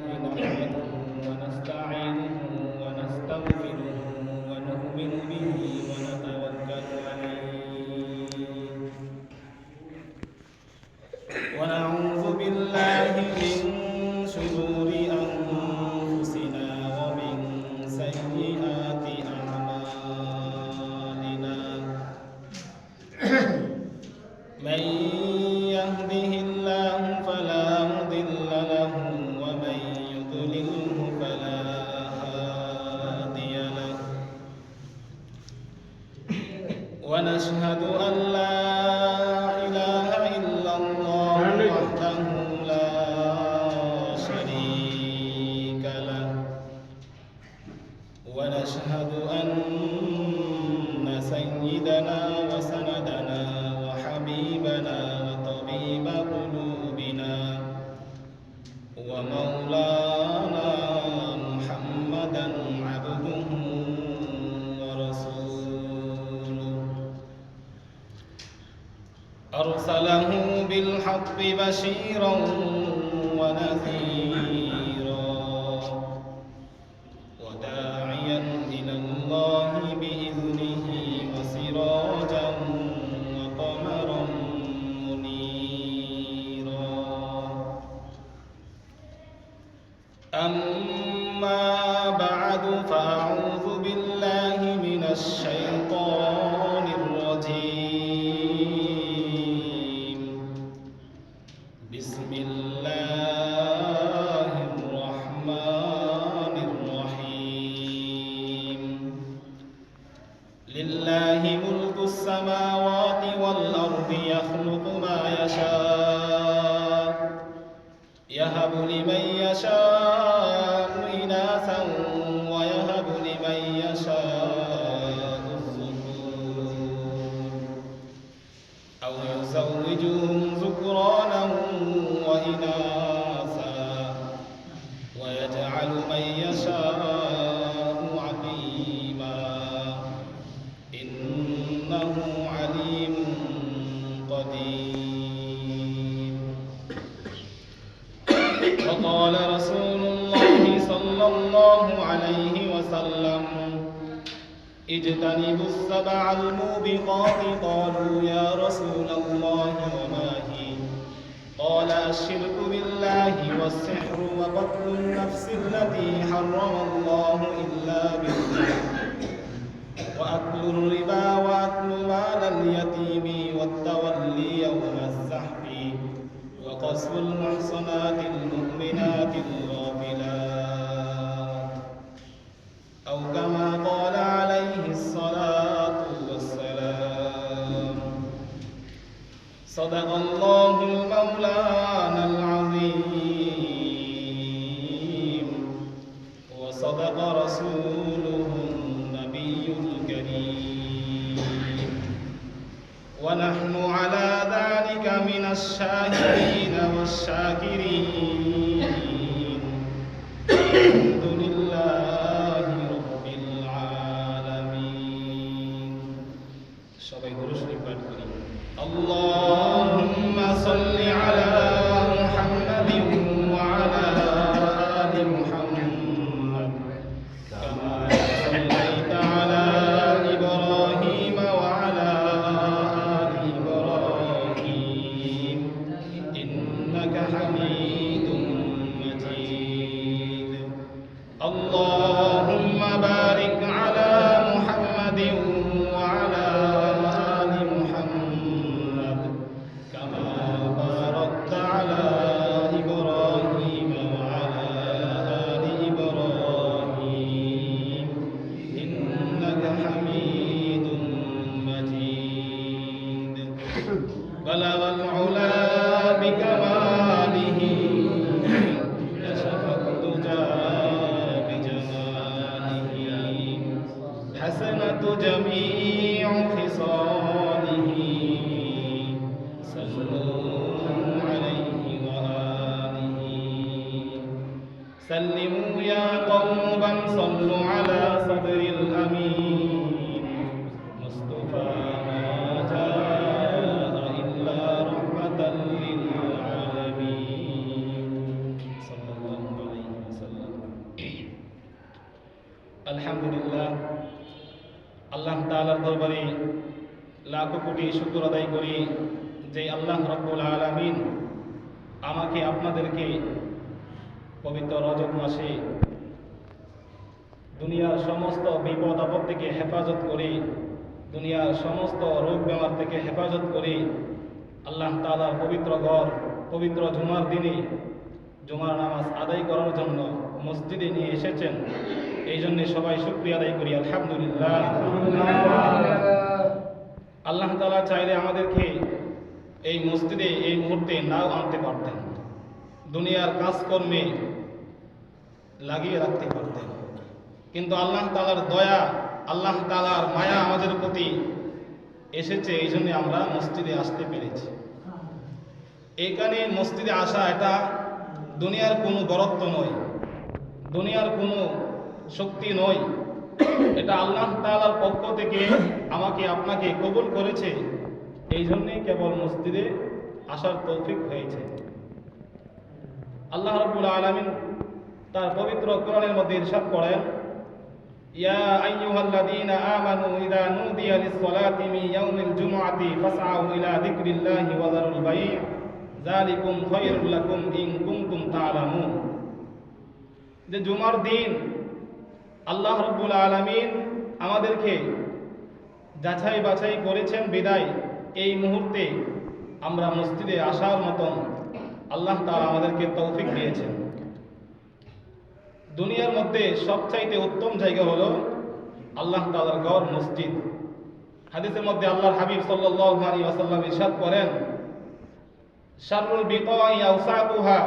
نحمده ونستعينه ونستغفره ونؤمن به لله ملك السماوات والأرض يخلق ما يشاء. يهب لمن يشاء إناثا ويهب لمن يشاء الذكور. أو يزوجهم ذكرانا وإناثا ويجعل من يشاء إنه عليم قدير. وقال رسول الله صلى الله عليه وسلم اجتنبوا السبع الموبقات. قالوا يا رسول الله وما هي؟ قال الشرك بالله والسحر وقتل النفس التي حرم الله إلا بالحق وأكل الربا وأكل مال اليتيم والتولي يوم الزحف وقصف المحصنات المؤمنات الغافلات. أو كما قال عليه الصلاة والسلام. صدق الله المولانا العظيم. وصدق رسوله ونحن على ذلك من الشاهدين والشاكرين الحمد لله رب العالمين সবাই গুরু শরীফ পাঠ করি اللهم صل على جميع خصاله. صلوا عليه وآله. سلموا يا قوم صلوا على صدر الأمين. مصطفى ما جاء إلا رحمة للعالمين. صلى الله عليه وسلم. الحمد لله. আল্লাহ তালার দরবারে লাখো কোটি শুকর আদায় করি যে আল্লাহ রব্বুল আলামিন আমাকে আপনাদেরকে পবিত্র রজব মাসে দুনিয়ার সমস্ত বিপদ আপদ থেকে হেফাজত করে, দুনিয়ার সমস্ত রোগ বেমার থেকে হেফাজত করে আল্লাহ তাআলার পবিত্র ঘর, পবিত্র জুমার দিনে জুমার নামাজ আদায় করার জন্য মসজিদে নিয়ে এসেছেন। এই জন্য সবাই শুক্রিয়া আদায় করি, আলহামদুলিল্লাহ। আল্লাহ তালা চাইলে আমাদেরকে এই মসজিদে এই মুহূর্তে নাও আনতে পারতেন। দুনিয়ার কাজকর্মে লাগিয়ে রাখতে পারতেন। কিন্তু আল্লাহ তালার দয়া, আল্লাহ তালার মায়া আমাদের প্রতি এসেছে, এই জন্য আমরা মসজিদে আসতে পেরেছি। এখানে মসজিদে আসা এটা দুনিয়ার কোনো বরত্ব নয়, দুনিয়ার কোনো শক্তি নয়। এটা আল্লাহ তালার পক্ষ থেকে আমাকে আপনাকে কবুল করেছে। এই জন্যেই কেবল মসজিদে আসার তৌফিক হয়েছে। আল্লাহ রাব্বুল আলামিন তার পবিত্র কোরআনের মধ্যে ইরশাদ করেন, ইয়া আইয়ুহাল্লাযীনা আমানু ইযা নুদিয়া লিস-সালাতি মিন ইয়াউমিল জুমআতি ফাসআউ ইলা যিকরিল্লাহি ওয়া যারুল বাই' যালিকুম খায়রুল লাকুম ইন কুনতুম তা'লামুন। যে জুমার দিন, আল্লাহ রাব্বুল আলামিন আমাদেরকে যাচাই বাছাই করেছেন বিদায়। এই মুহূর্তে আমরা মসজিদে আসার মতন আল্লাহ তাআলা আমাদেরকে তৌফিক দিয়েছেন। দুনিয়ার মধ্যে সবচাইতে উত্তম জায়গা হলো আল্লাহ তাআলার ঘর মসজিদ। হাদিসের মধ্যে আল্লাহর হাবিব সাল্লাল্লাহু আলাইহি ওয়াসাল্লাম ইরশাদ করেন শাররুল বিতাই আওসাতুহা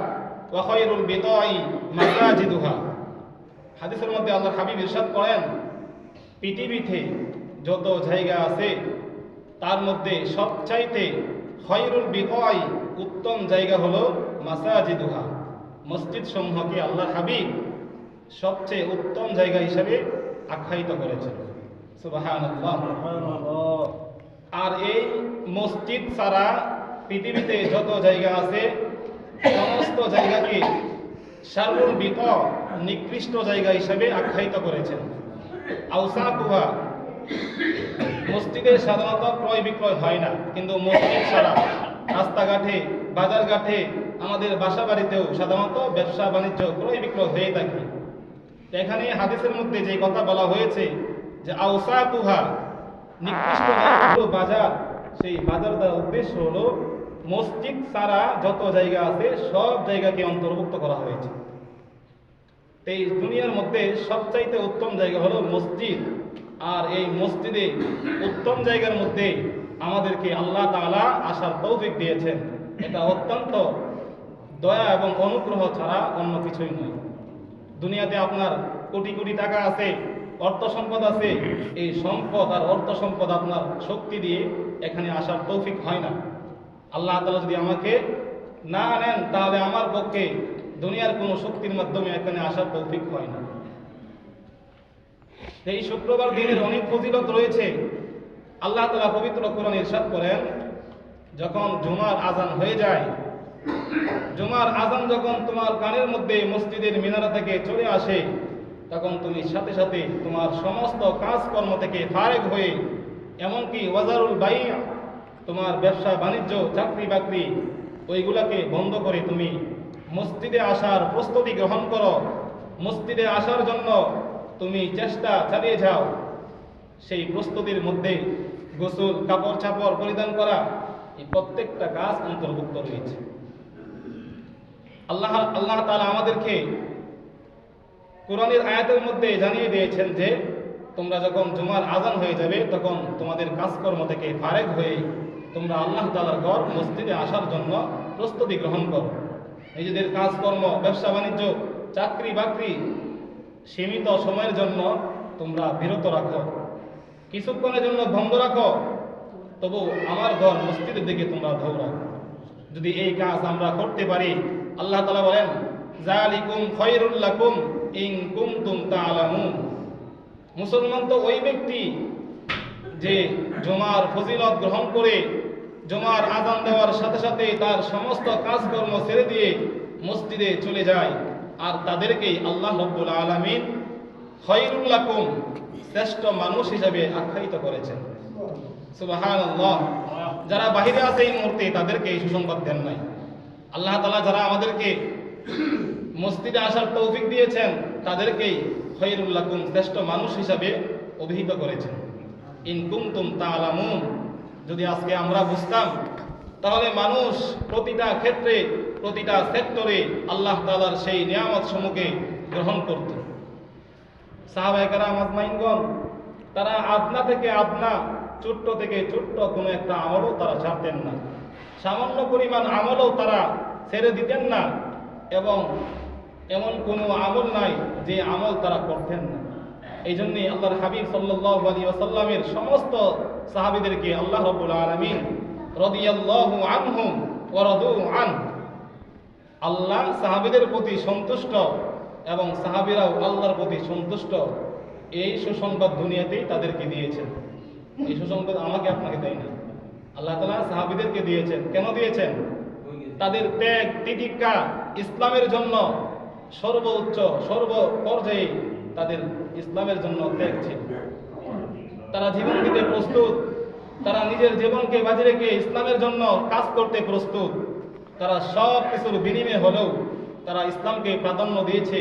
ওয়া খায়রুল বিতাই মাসাজিদুহা। হাদিসের মধ্যে আল্লাহর হাবিব ইরশাদ করেন পৃথিবীতে যত জায়গা আছে তার মধ্যে সবচাইতে খয়রুল বিকয় উত্তম জায়গা হলো মাসাজিদুহা। মসজিদ সমূহকে আল্লাহ হাবিব সবচেয়ে উত্তম জায়গা হিসেবে আখ্যায়িত করেছেন। সুবহানাল্লাহ। আর এই মসজিদ ছাড়া পৃথিবীতে যত জায়গা আছে, সমস্ত জায়গাকে সারুল বিক নিকৃষ্ট জায়গা হিসেবে আখ্যায়িত করেছেন। আউসাকুহা, মসজিদে সাধারণত ক্রয় বিক্রয় হয় না, কিন্তু মসজিদ ছাড়া রাস্তাঘাটে, বাজারঘাটে আমাদের বাসা বাড়িতেও সাধারণত ব্যবসা বাণিজ্য ক্রয় বিক্রয় হয়ে থাকে। এখানে হাদিসের মধ্যে যে কথা বলা হয়েছে যে আউসাকুহা, নিকৃষ্ট বাজার সেই বাজার দ্বারা উদ্দেশ্য হলো মসজিদ ছাড়া যত জায়গা আছে, সব জায়গাকে অন্তর্ভুক্ত করা হয়েছে। এই দুনিয়ার মধ্যে সবচাইতে উত্তম জায়গা হলো মসজিদ। আর এই মসজিদে উত্তম জায়গার মধ্যে আমাদেরকে আল্লাহ তাআলা আসার তৌফিক দিয়েছেন। এটা অত্যন্ত দয়া এবং অনুগ্রহ ছাড়া অন্য কিছুই নয়। দুনিয়াতে আপনার কোটি কোটি টাকা আছে, অর্থ সম্পদ আছে, এই সম্পদ আর অর্থ সম্পদ আপনার শক্তি দিয়ে এখানে আসার তৌফিক হয় না। আল্লাহ তালা যদি আমাকে না নেন, তাহলে আমার পক্ষে দুনিয়ার কোনো শক্তির মাধ্যমে এখানে আসার তৌফিক হয় না। এই শুক্রবার দিনের অনেক ফজিলত রয়েছে। আল্লাহ তালা পবিত্র কোরআন ইরশাদ করেন, যখন জুমার আজান হয়ে যায়, জুমার আজান যখন তোমার কানের মধ্যে মসজিদের মিনারা থেকে চলে আসে, তখন তুমি সাথে সাথে তোমার সমস্ত কাজকর্ম থেকে ফারেক হয়ে, এমনকি ওয়াজারুল বাই তোমার ব্যবসা, বাণিজ্য, চাকরি, বাকরি, ওইগুলাকে বন্ধ করে তুমি মসজিদে আসার প্রস্তুতি গ্রহণ করো। মসজিদে আসার জন্য তুমি চেষ্টা চালিয়ে যাও। সেই প্রস্তুতির মধ্যে গোসল, কাপড় চাপড় পরিধান করা এই প্রত্যেকটা কাজ অন্তর্ভুক্ত রয়েছে। আল্লাহ আল্লাহ তাআলা আমাদেরকে কোরআনের আয়াতের মধ্যে জানিয়ে দিয়েছেন যে, তোমরা যখন জুমার আজান হয়ে যাবে, তখন তোমাদের কাজকর্ম থেকে ফারেক হয়ে তোমরা আল্লাহ তালার ঘর, মসজিদে আসার জন্য প্রস্তুতি গ্রহণ করো। নিজেদের কাজকর্ম, ব্যবসা, বাণিজ্য, চাকরি, বাকরি সীমিত সময়ের জন্য তোমরা বিরত রাখো। কিছুক্ষণের জন্য বন্ধ রাখো। তবু আমার ঘর, মসজিদের দিকে তোমরা দৌড়াও যদি এই কাজ আমরা করতে পারি, আল্লাহ তালা বলেন কুনতুম তা'লামুন মুসলমান তো ওই ব্যক্তি যে জমার ফজিলত গ্রহণ করে জমার আজান দেওয়ার সাথে সাথে তার সমস্ত কাজকর্ম ছেড়ে দিয়ে মসজিদে চলে যায়। আর তাদেরকেই আল্লাহ রব্বুল আলামিন খৈরুল শ্রেষ্ঠ মানুষ হিসাবে আখ্যায়িত করেছেন। সুবহানাল্লাহ। যারা বাহিরে আছে এই মুহূর্তে তাদেরকে এই সুসংবাদ দেন নাই। আল্লাহ তালা যারা আমাদেরকে মসজিদে আসার তৌফিক দিয়েছেন, তাদেরকেই খৈরুল লাকুম, শ্রেষ্ঠ মানুষ হিসাবে অভিহিত করেছেন। ইন কুনতুম তাআলামুন যদি আজকে আমরা বুঝতাম, তাহলে মানুষ প্রতিটা ক্ষেত্রে, প্রতিটা সেক্টরে আল্লাহ তাআলার সেই নিয়ামত সমূহকে গ্রহণ করত। সাহাবাহিকেরা মাজমাইনগণ তারা আদনা থেকে আদনা, ছোট্ট থেকে ছোট্ট কোনো একটা আমলও তারা ছাড়তেন না। সামান্য পরিমাণ আমলও তারা ছেড়ে দিতেন না এবং এমন কোনো আমল নাই যে আমল তারা করতেন না। এই জন্যই আল্লাহর হাবিব সাল্লাহ আলী আসাল্লামের সমস্ত সাহাবিদেরকে আল্লাহ রবুল আলমিন রদিয়াল্লাহু আনহুম ওয়ারাদু আন। আল্লাহ সাহাবিদের প্রতি সন্তুষ্ট এবং সাহাবিরাও আল্লাহর প্রতি সন্তুষ্ট এই সুসংবাদ দুনিয়াতেই তাদেরকে দিয়েছেন। এই সুসংবাদ আমাকে আপনাকে দেয় না আল্লাহ তালা সাহাবিদেরকে দিয়েছেন। কেন দিয়েছেন? তাদের ত্যাগ, তিতিক্ষা, ইসলামের জন্য সর্বোচ্চ, সর্ব পর্যায়ে তাদের ইসলামের জন্য ত্যাগ ছিল তারা জীবন দিতে প্রস্তুত, তারা নিজের জীবনকে বাজি রেখে ইসলামের জন্য কাজ করতে প্রস্তুত। তারা সব কিছুর বিনিময়ে হলেও তারা ইসলামকে প্রাধান্য দিয়েছে,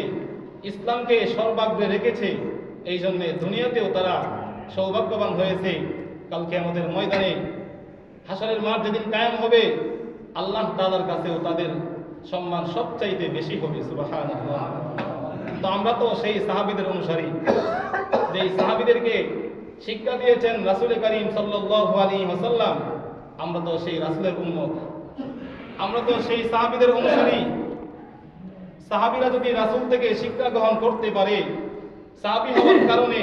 ইসলামকে সর্বাগ্রে রেখেছে। এই জন্যে দুনিয়াতেও তারা সৌভাগ্যবান হয়েছে। কালকে আমাদের ময়দানে হাসরের মাঠ যেদিন কায়েম হবে, আল্লাহ তালার কাছেও তাদের সম্মান সবচাইতে বেশি হবে, সুবহানাল্লাহ। তো আমরা তো সেই সাহাবিদের অনুসারী। যেই সাহাবিদেরকে শিক্ষা দিয়েছেন রাসুল করিম সাল্লাল্লাহু আলাইহি ওয়াসাল্লাম, আমরা তো সেই রাসুলের উম্মত। আমরা তো সেই সাহাবিদের অনুসারী। সাহাবিরা যদি রাসূল থেকে শিক্ষা গ্রহণ করতে পারে, সাহাবি হওয়ার কারণে,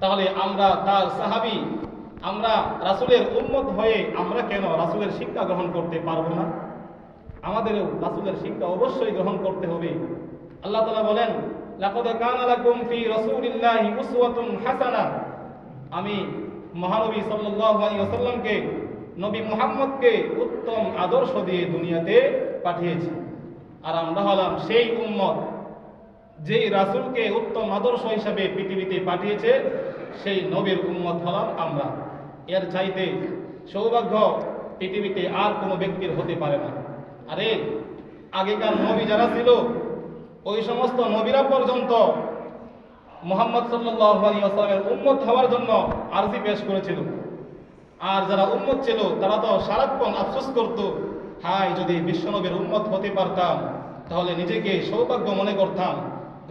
তাহলে আমরা তার সাহাবি, আমরা রাসূলের উম্মত হয়ে আমরা কেন রাসূলের শিক্ষা গ্রহণ করতে পারব না? আমাদেরও রাসুলের শিক্ষা অবশ্যই গ্রহণ করতে হবে। আল্লাহ তাআলা বলেন, লাকাদ কানা লাকুম ফি রাসূলিল্লাহি উসওয়াতুন হাসানাহ আমি মহানবী সাল্লাল্লাহু আলাইহি ওয়াসাল্লামকে, নবী মুহাম্মদকে উত্তম আদর্শ দিয়ে দুনিয়াতে পাঠিয়েছি। আর আমরা হলাম সেই উম্মত যেই রাসূলকে উত্তম আদর্শ হিসাবে পৃথিবীতে পাঠিয়েছে, সেই নবীর উম্মত হলাম আমরা। এর চাইতে সৌভাগ্য পৃথিবীতে আর কোনো ব্যক্তির হতে পারে না। আরে, আগেকার নবী যারা ছিল ওই সমস্ত নবীরা পর্যন্ত মোহাম্মদ ওয়াসাল্লামের উম্মত হওয়ার জন্য আরজি পেশ করেছিল। আর যারা উম্মত ছিল, তারা তো সারাক্ষণ আফসোস করত হাই যদি বিশ্বনবীর উম্মত হতে পারতাম, তাহলে নিজেকে সৌভাগ্য মনে করতাম,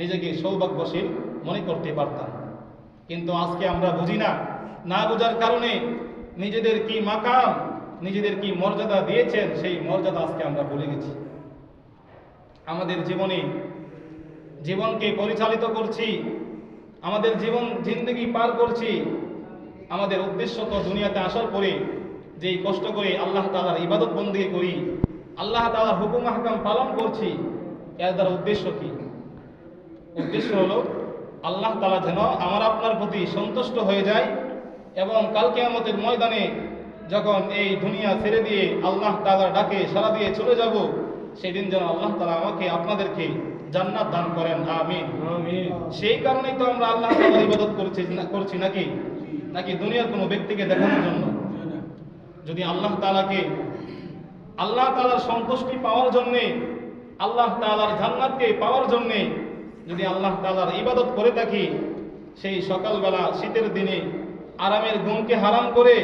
নিজেকে সৌভাগ্যশীল মনে করতে পারতাম। কিন্তু আজকে আমরা বুঝি না না বোঝার কারণে নিজেদের কি মাকাম, নিজেদের কি মর্যাদা দিয়েছেন, সেই মর্যাদা আজকে আমরা ভুলে গেছি। আমাদের জীবনে জীবনকে পরিচালিত করছি, আমাদের জীবন জিন্দগি পার করছি, আমাদের উদ্দেশ্য তো দুনিয়াতে আসার পরে যেই কষ্ট করে আল্লাহ তালার ইবাদত বন্দী করি, আল্লাহ তালার হুকুম হাকাম পালন করছি, এর দ্বারা উদ্দেশ্য কি? উদ্দেশ্য হলো আল্লাহ তালা যেন আমার আপনার প্রতি সন্তুষ্ট হয়ে যায় এবং কালকে আমাদের ময়দানে যখন এই দুনিয়া ছেড়ে দিয়ে আল্লাহ তালার ডাকে সারা দিয়ে চলে যাব, সেদিন যেন আল্লাহ তালা আমাকে আপনাদেরকে জান্নাত দান করেন আমিন। সেই কারণেই তো আমরা আল্লাহ ইবাদত করছি না- করছি নাকি? নাকি দুনিয়ার কোনো ব্যক্তিকে দেখানোর জন্য? যদি আল্লাহ তালাকে আল্লাহ তালার সন্তুষ্টি পাওয়ার জন্যে আল্লাহ তালার জান্নাতকে পাওয়ার জন্যে যদি আল্লাহ তালার ইবাদত করে থাকি সেই সকালবেলা শীতের দিনে আরামের ঘুমকে হারাম করে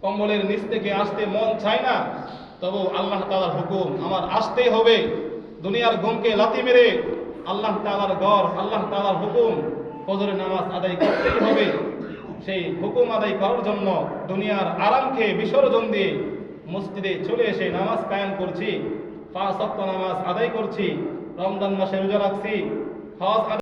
কম্বলের নিচ থেকে আসতে মন চায় না তবু আল্লাহ তালার হুকুম আমার আসতেই হবে। দুনিয়ার ঘুমকে লাতি মেরে আল্লাহ তালার গড় আল্লাহ তালার হুকুম ফজরের নামাজ আদায় করতেই হবে। সেই হুকুম আদায় করার জন্য দুনিয়ার আরামকে বিসর্জন দিয়ে মসজিদে চলে এসে নামাজ কায়াম করছি, পাঁচ সপ্তাহ নামাজ আদায় করছি, রমজান মাসে রোজা রাখছি, হজ